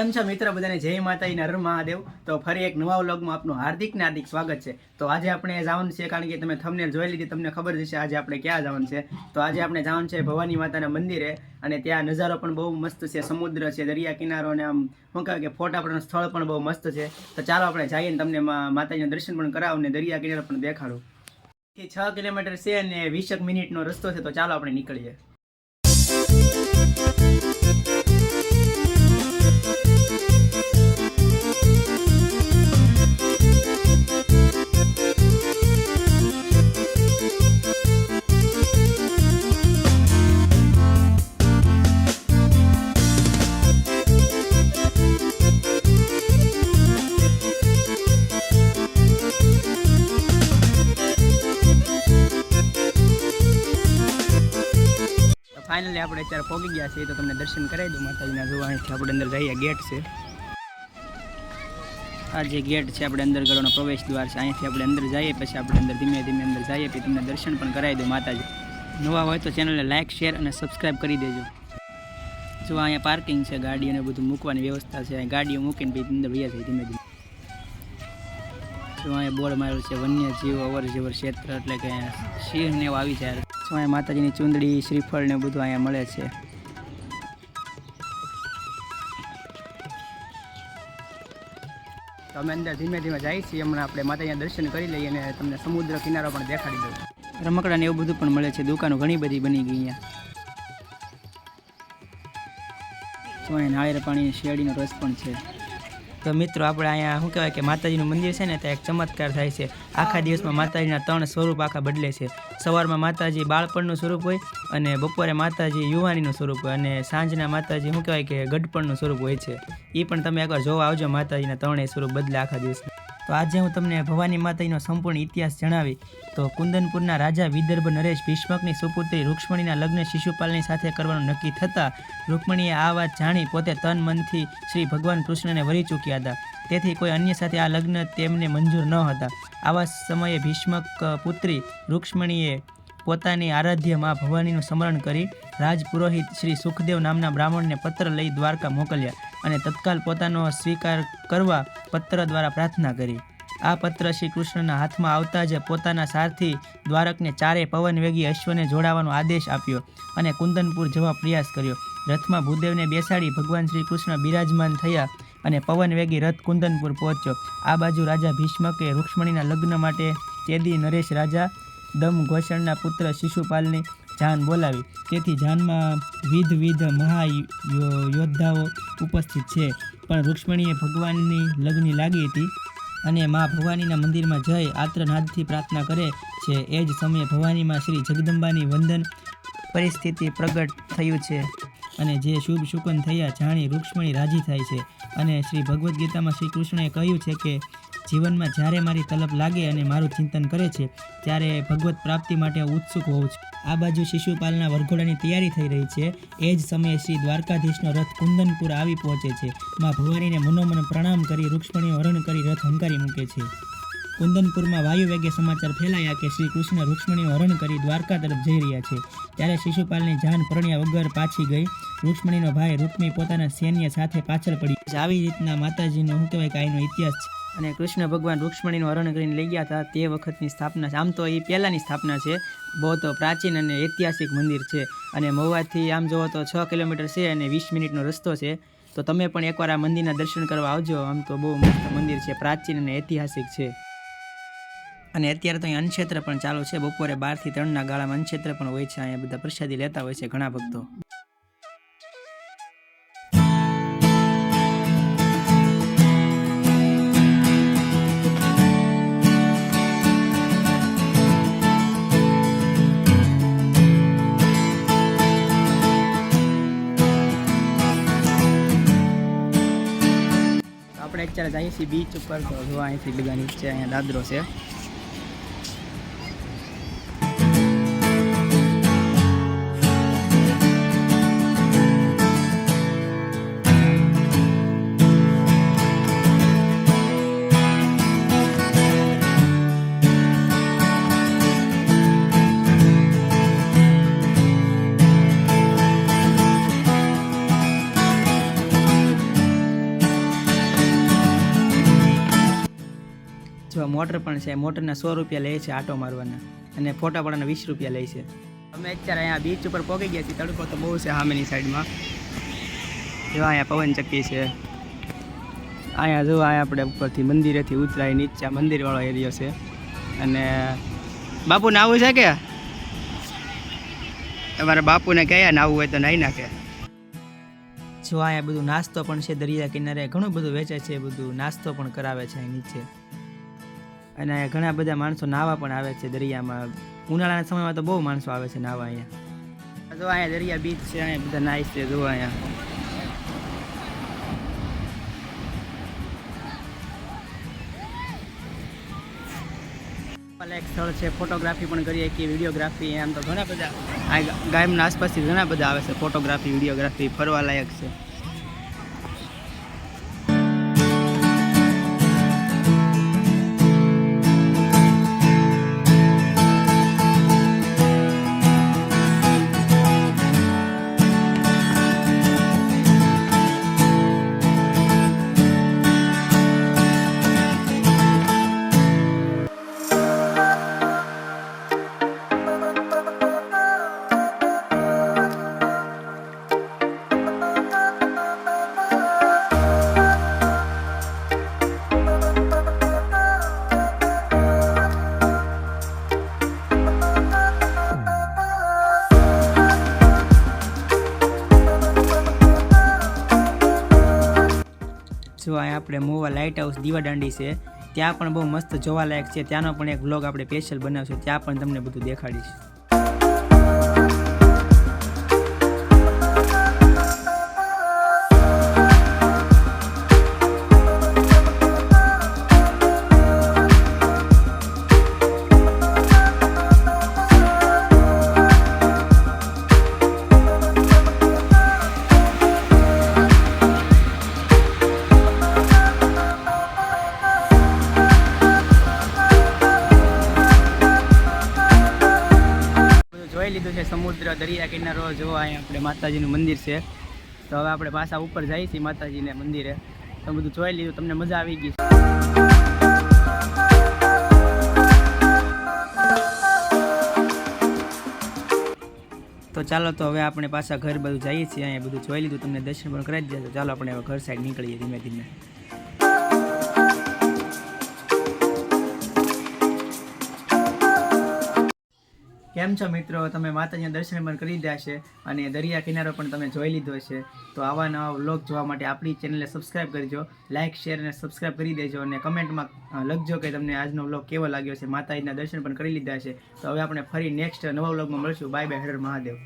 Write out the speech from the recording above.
કેમ છો મિત્ર? બધાને જય માતાજી નર મહાદેવ. તો ફરી એક નવા વ્લોગમાં આપનું હાર્દિક ને હાર્દિક સ્વાગત છે. તો આજે આપણે જવાનું છે, કારણ કે તમે થમને જોઈ લીધી તમને ખબર જ છે આજે આપણે ક્યાં જવાનું છે. તો આજે આપણે જવાનું છે ભવાની માતાના મંદિરે અને ત્યાં નજારો પણ બહુ મસ્ત છે, સમુદ્ર છે, દરિયા કિનારો અને આમ શું કહેવાય કે ફોટા પણ સ્થળ પણ બહુ મસ્ત છે. તો ચાલો આપણે જઈએ ને તમને માતાજીના દર્શન પણ કરાવું ને દરિયા કિનારો પણ દેખાડું. છ કિલોમીટર છે અને વીસેક મિનિટનો રસ્તો છે, તો ચાલો આપણે નીકળીએ. ફાઇનલી આપણે અત્યારે પહોંચી ગયા છીએ તો તમને દર્શન કરાવી દઉં માતાજીના જોવા. અહીંથી આપણે અંદર જઈએ, ગેટ છે. આ જે ગેટ છે આપણે અંદર ગળોનો પ્રવેશ દ્વાર છે, અહીંથી આપણે અંદર જઈએ, પછી આપણે અંદર ધીમે ધીમે અંદર જઈએ, પછી તમને દર્શન પણ કરાવી દઉં માતાજી. નવા હોય તો ચેનલને લાઇક શેર અને સબસ્ક્રાઈબ કરી દેજો. જો અહીંયા પાર્કિંગ છે, ગાડી અને બધું મૂકવાની વ્યવસ્થા છે, અહીં ગાડીઓ મૂકીને પછી અંદર વૈયા જાય ધીમે ધીમે. જો અહીંયા બોર્ડ મારેલું છે, વન્યજીવ અવર જવર ક્ષેત્ર, એટલે કે સિંહ ને આવી જાય. અહીંયા માતાજીની ચુંદડી, શ્રીફળ ને બધું અહીંયા મળે છે. તો અમે અંદર ધીમે ધીમે જઈએ છીએ. હમણાં આપણે માતાજીના દર્શન કરી લઈએ અને તમને સમુદ્ર કિનારો પણ દેખાડી દઉં. રમકડા ને એવું બધું પણ મળે છે. દુકાનો ઘણી બધી બની ગઈ અહીંયા. નાળિયેર પાણીની શેરડીનો રસ પણ છે. તો મિત્રો, આપણે અહીંયા શું કહેવાય કે માતાજીનું મંદિર છે ને, ત્યાં એક ચમત્કાર થાય છે. આખા દિવસમાં માતાજીના ત્રણ સ્વરૂપ આખા બદલે છે. સવારમાં માતાજી બાળપણનું સ્વરૂપ હોય અને બપોરે માતાજી યુવાનીનું સ્વરૂપ હોય અને સાંજના માતાજી શું કહેવાય કે ગઢપણનું સ્વરૂપ હોય છે. એ પણ તમે એકવાર જોવા આવજો માતાજીના ત્રણેય સ્વરૂપ બદલે આખા દિવસમાં તો આજે હું તમને ભવાની માતાજીનો સંપૂર્ણ ઇતિહાસ જણાવી. તો કુંદનપુરના રાજા વિદર્ભ નરેશ ભીષ્મકની સુપુત્રી રૂક્ષ્મણીના લગ્ન શિશુપાલની સાથે કરવાનું નક્કી થતાં રૂક્મણીએ આ વાત જાણી પોતે તન મનથી શ્રી ભગવાન કૃષ્ણને વરી ચૂક્યા હતા. તેથી કોઈ અન્ય સાથે આ લગ્ન તેમને મંજૂર ન હતા. આવા સમયે ભીષ્મક પુત્રી રૂક્ષ્મણીએ પોતાની આરાધ્યમાં ભવાનીનું સ્મરણ કરી રાજપુરોહિત શ્રી સુખદેવ નામના બ્રાહ્મણને પત્ર લઈ દ્વારકા મોકલ્યા અને તત્કાલ પોતાનો સ્વીકાર કરવા પત્ર દ્વારા પ્રાર્થના કરી. આ પત્ર શ્રી કૃષ્ણના હાથમાં આવતા જ પોતાના સારથી દ્વારકને ચારે પવન વેગી અશ્વને જોડાવાનો આદેશ આપ્યો અને કુંદનપુર જવા પ્રયાસ કર્યો. રથમાં ભૂદેવને બેસાડી ભગવાન શ્રી કૃષ્ણ બિરાજમાન થયા અને પવન વેગી રથ કુંદનપુર પહોંચ્યો. આ બાજુ રાજા ભીષ્મકે રૂક્ષ્મણીના લગ્ન માટે ચેદી નરેશ રાજા, દમ ઘોષણના પુત્ર શિશુપાલની જાન બોલાવી. તેથી જાનમાં વિધ વિધ મહા યોદ્ધાઓ ઉપસ્થિત છે. પણ રૂક્ષ્મણીએ ભગવાનની લગ્ની લાગી હતી અને મા ભવાનીના મંદિરમાં જઈ આત્રનાદથી પ્રાર્થના કરે છે. એ જ સમયે ભવાનીમાં શ્રી જગદંબાની વંદન પરિસ્થિતિ પ્રગટ થયું છે અને જે શુભ શુકન થયા જાણી રૂક્ષ્મણી રાજી થાય છે. અને શ્રી ભગવદ્ ગીતામાં શ્રી કૃષ્ણએ કહ્યું છે કે જીવનમાં જ્યારે મારી તલબ લાગે અને મારું ચિંતન કરે છે, ત્યારે ભગવત પ્રાપ્તિ માટે ઉત્સુક હોઉં છું. આ બાજુ શિશુપાલના વરઘોડાની તૈયારી થઈ રહી છે. એ જ સમયે શ્રી દ્વારકાધીશનો રથ કુંદનપુર આવી પહોંચે છે. માં ભવાનીને મનોમન પ્રણામ કરી, રૂક્ષ્મણીઓ હરણ કરી, રથ હંકારી મૂકે છે. કુંદનપુરમાં વાયુ વેગે સમાચાર ફેલાયા કે શ્રી કૃષ્ણ રૂક્ષ્મણીનું હરણ કરી દ્વારકા તરફ જઈ રહ્યા છે. ત્યારે શિશુપાલની જાન પરણ્યા વગર પાછી ગઈ. રૂક્ષ્મણીનો ભાઈ રૂક્મી પોતાના સૈન્ય સાથે પાછળ પડી. આવી રીતના માતાજીનો શું કહેવાય કે આનો ઇતિહાસ છે. અને કૃષ્ણ ભગવાન રૂક્ષ્મણીનું હરણ કરીને લઈ ગયા હતા તે વખતની સ્થાપના આમ તો એ પહેલાંની સ્થાપના છે. બહુ તો પ્રાચીન અને ઐતિહાસિક મંદિર છે. અને મહુવાથી આમ જોવો તો છ કિલોમીટર છે અને વીસ મિનિટનો રસ્તો છે. તો તમે પણ એકવાર આ મંદિરના દર્શન કરવા આવજો. આમ તો બહુ મસ્ત મંદિર છે. પ્રાચીન અને ઐતિહાસિક છે. અને અત્યારે તો અહીં અન્નક્ષેત્ર પણ ચાલુ છે. બપોરે બારથી ત્રણના ગાળામાં અન્નક્ષેત્ર પણ હોય છે. અહીંયા બધા પ્રસાદી લેતા હોય છે ઘણા ભક્તો. આપણે અત્યારે જઈએ છીએ બીચ ઉપર. તો જોવા અહીંથી બધા નીચે અહીંયા દાદરો છે. જો મોટર પણ છે. મોટરના સો રૂપિયા લે છે આટો મારવાના. અને ફોટા પાડવાના વીસ રૂપિયા લે છે. અમે અત્યારે અહીંયા બીચ ઉપર પહોંચી ગયા છીએ. તડકો તો બહુ છે સામેની સાઈડમાં જેવા અહીંયા પવન ચક્કી છે. અહીંયા જો અહીંયા આપણે ઉપરથી મંદિરેથી ઉતરાય નીચે મંદિરવાળો એરિયો છે. અને બાપુ નાવું છે કે? તમારા બાપુને કયા નાવું હોય તો નાહી નાખે. જો અહીંયા બધું નાસ્તો પણ છે. દરિયા કિનારે ઘણું બધું વેચે છે, બધું નાસ્તો પણ કરાવે છે નીચે. અને ઘણા બધા માણસો નાવા પણ આવે છે દરિયામાં. ઉનાળાના સમયમાં તો બહુ માણસો આવે છે નાહવા અહીંયા. જો અહીંયા દરિયા બીચ છે, અહીંયા બધા નાઈસ છે જો અહીંયા. એક સ્થળ છે ફોટોગ્રાફી પણ કરીએ કે વિડીયોગ્રાફી એમ તો ઘણા બધા. ગામના આસપાસથી ઘણા બધા આવે છે ફોટોગ્રાફી વિડીયોગ્રાફી ફરવા લાયક છે. જો અહીંયા આપણે મોવા લાઇટ હાઉસ દીવાદાંડી છે, ત્યાં પણ બહુ મસ્ત જોવાલાયક છે. ત્યાંનો પણ એક વ્લોગ આપણે સ્પેશિયલ બનાવશું, ત્યાં પણ તમને બધું દેખાડીશ. છે દરિયા કિનારો જો અહીંયા આપણે માતાજીનું મંદિર છે, તો હવે આપણે પાછા ઉપર જઈએ છીએ માતાજીને મંદિરે. તો બધું જોઈ લીધું, તમને મજા આવી ગઈ. તો ચાલો તો હવે આપણે પાછા ઘર બધું જઈએ છીએ, અહીંયા બધું જોઈ લીધું, તમને દર્શન પણ કરાવી દીધા તો ચાલો આપણે હવે ઘર સાઈડ નીકળીએ ધીમે ધીમે. કેમ છો મિત્રો? તમે માતાજીના દર્શન પણ કરી દીધા છે અને દરિયા કિનારો પણ તમે જોઈ લીધો છે. તો આવા નવા વ્લોગ જોવા માટે આપણી ચેનલને સબસ્ક્રાઇબ કરજો લાઇક શેર અને સબસ્ક્રાઇબ કરી દેજો અને કમેન્ટમાં લખજો કે તમને આજનો વ્લોગ કેવો લાગ્યો છે. માતાજીના દર્શન પણ કરી લીધા છે. તો હવે આપણે ફરી નેક્સ્ટ નવા વ્લોગમાં મળશું. Bye bye Har Mahadev.